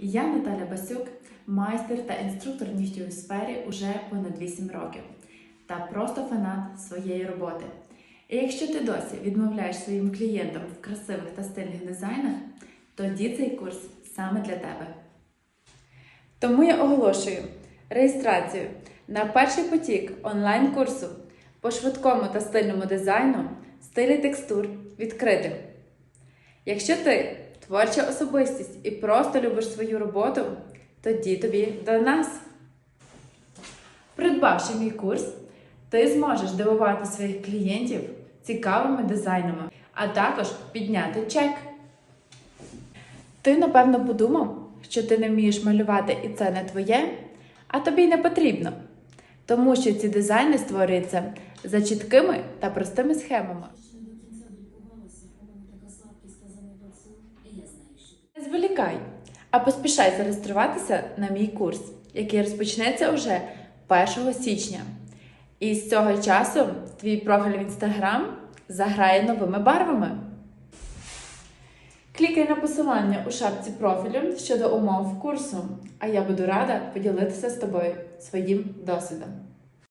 Я Наталя Басюк, майстер та інструктор в нігтєвій сфері уже понад 8 років та просто фанат своєї роботи. І якщо ти досі відмовляєш своїм клієнтам в красивих та стильних дизайнах, тоді цей курс саме для тебе. Тому я оголошую реєстрацію на перший потік онлайн-курсу по швидкому та стильному дизайну стилі текстур відкритим. Якщо ти творча особистість і просто любиш свою роботу, тоді тобі до нас. Придбавши мій курс, ти зможеш дивувати своїх клієнтів цікавими дизайнами, а також підняти чек. Ти, напевно, подумав, що ти не вмієш малювати і це не твоє, а тобі й не потрібно. Тому що ці дизайни створюються за чіткими та простими схемами. Зволікай, а поспішай зареєструватися на мій курс, який розпочнеться уже 1 січня. І з цього часу твій профіль в інстаграм заграє новими барвами. Клікай на посилання у шапці профілю щодо умов курсу, а я буду рада поділитися з тобою своїм досвідом.